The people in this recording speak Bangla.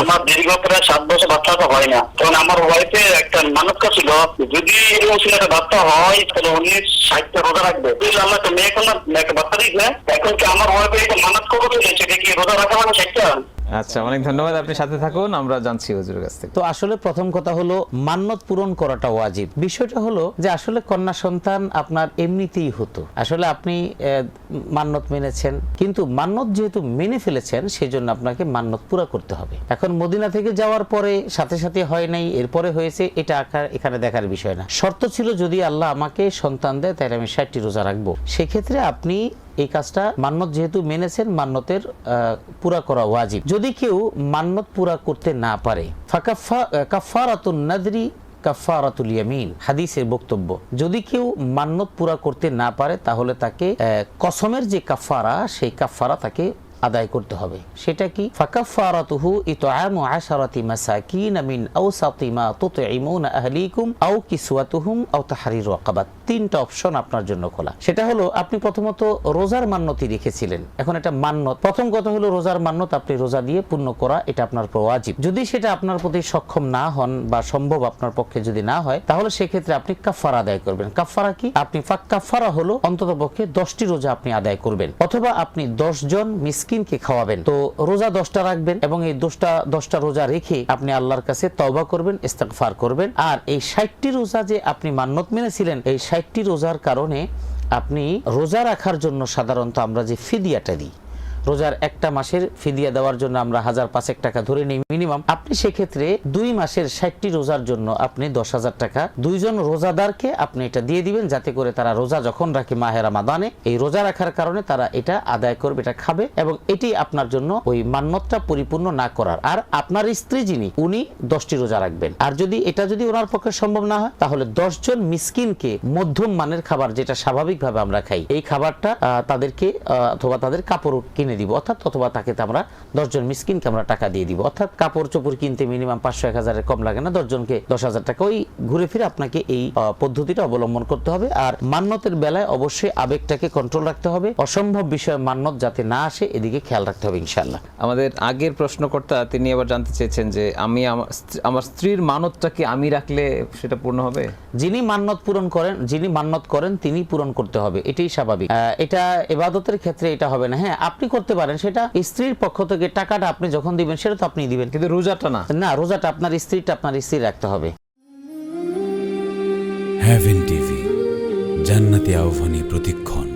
আমার দীর্ঘ প্রায় সাত বছর বাচ্চা তো হয় না। তখন আমার ওয়াইফের একটা মানত ছিল, যদি এরকম ছেলেটা বাচ্চা হয়, তাহলে উনি সাহিত্য রোজা রাখবে। আল্লাহ তো মেয়ে করলাম মেয়েকে বাচ্চা না। এখন কি আমার ওয়াইফের একটা মানত করব সেটা কি রোজা রাখা মানে ষাটটা আচ্ছা অনেক ধন্যবাদ আপনি সাথে থাকুন আমরা জানছি হুজুরের কাছ থেকে। তো আসলে প্রথম কথা হলো মান্যত পূরণ করাটা ওয়াজিব। বিষয়টা হলো যে আসলে কন্যা সন্তান আপনার এমনিতেই হতো। আসলে আপনি আহ, মান্যত মেনেছেন কিন্তু মান্যত যেহেতু মেনে ফেলেছেন সেই জন্য আপনাকে মান্যত পুরা করতে হবে। এখন মদিনা থেকে যাওয়ার পরে সাথে সাথে হয় নাই এরপরে হয়েছে এটা আকার এখানে দেখার বিষয় না। শর্ত ছিল যদি আল্লাহ আমাকে সন্তান দেয় তাহলে আমি ষাটটি রোজা রাখব। সেক্ষেত্রে আপনি এই কাজটা মান্যত যেহেতু মেনেছেন মান্যতের আহ, পুরা করা ওয়াজিব। যদি কেউ মান্মত পুরা করতে না পারে কাফারাতুন নাদরি কাফারাতুল ইয়ামিন, হাদিসের বক্তব্য। যদি কেউ মান্যত পুরা করতে না পারে, তাহলে তাকে কসমের যে কাফারা সেই কাফারা তাকে আদায় করতে হবে। সেটা কি? ফাকাফারাতুহু ইতআমু আশারাতি মাসাকিন মিন আওসাতি মা তুতঈমুনা আহলিকুম আও কিসওয়াতুহুম আও তাহরিরু রাকাবাত। তিনটা অপশন আপনার জন্য খোলা। সেটা হলো, আপনি প্রথমত রোজার মান্যতি রেখেছিলেন। এখন এটা মান্যত। প্রথম কথা হলো, রোজার মান্যত আপনি রোজা দিয়ে পূর্ণ করা, এটা আপনার উপর ওয়াজিব যদি সেটা আপনার প্রতি সক্ষম না হন বা সম্ভব আপনার পক্ষে যদি না হয়, তাহলে সেক্ষেত্রে আপনি কাফারা আদায় করবেন। কাফারা কি? আপনি কাফারা হলো অন্তত পক্ষে দশটি রোজা আপনি আদায় করবেন। অথবা আপনি দশ জন মিসকিনকে খাওয়াবেন। তো রোজা দশটা রাখবেন এবং এই দশটা দশটা রোজা রেখে আপনি আল্লাহর কাছে তওবা করবেন ইস্তেকফার করবেন। আর এই ষাটটি রোজা যে আপনি মান্যত মেনেছিলেন, এই ষাটটি রোজার কারণে আপনি রোজা রাখার জন্য সাধারণত আমরা যে ফিদিয়াটা দিই রোজার একটা মাসের ফিদিয়া দেওয়ার জন্য আমরা হাজার পাঁচেক টাকা ধরে নিই মিনিমাম। আপনি সেক্ষেত্রে দুই মাসের ষাটটি রোজার জন্য আপনি দশ হাজার টাকা দুইজন রোজাদারকে আপনি এটা দিয়ে দিবেন যাতে করে তারা রোজা যখন রাখে মাহেরা মাদানে এই রোজা রাখার কারণে তারা এটা আদায় করবে, এটা খাবে এবং এটি আপনার জন্য ওই মান্যতটা পরিপূর্ণ না করার। আর আপনার স্ত্রী যিনি, উনি দশটি রোজা রাখবেন। আর যদি এটা যদি ওনার পক্ষে সম্ভব না হয়, তাহলে দশজন মিসকিনকে মধ্যম মানের খাবার, যেটা স্বাভাবিকভাবে আমরা খাই, এই খাবারটা তাদেরকে অথবা তাদের কাপড় কিনে দিব অর্থাৎ অথবা তাকে তো আমরা দশজন মিসকিনকে আমরা টাকা দিয়ে দিব। অর্থাৎ কাপড় চোপড় কিনতে মিনিমাম পাঁচশো এক হাজারের কম লাগে না দশজনকে দশ হাজার টাকা। ওই ঘুরে ফিরে আপনাকে এই পদ্ধতিটা অবলম্বন করতে হবে। আর মান্যতের বেলায় অবশ্যই আবেগটাকে কন্ট্রোল রাখতে হবে। অসম্ভব বিষয়ে মান্যত যাতে না আসে এদিকে খেয়াল রাখতে হবে ইনশাল্লাহ আমাদের আগের প্রশ্নকর্তা তিনি আবার জানতে চেয়েছেন যে আমি আমার স্ত্রীর মানতটা কি আমি রাখলে সেটা পূর্ণ হবে? যিনি মান্যত পূরণ করেন যিনি মান্যত করেন তিনি পূরণ করতে হবে। এটাই স্বাভাবিক। এটা এবাদতের ক্ষেত্রে এটা হবে না। হ্যাঁ আপনি করতে পারেন সেটা স্ত্রীর পক্ষ থেকে টাকাটা আপনি যখন দিবেন সেটা তো আপনি দিবেন। কিন্তু রোজাটা না? না রোজাটা আপনার স্ত্রীটা আপনার স্ত্রী রাখতে হবে। হ্যাভেন টিভি জান্নাতি আহ্বানী প্রতিক্ষণ।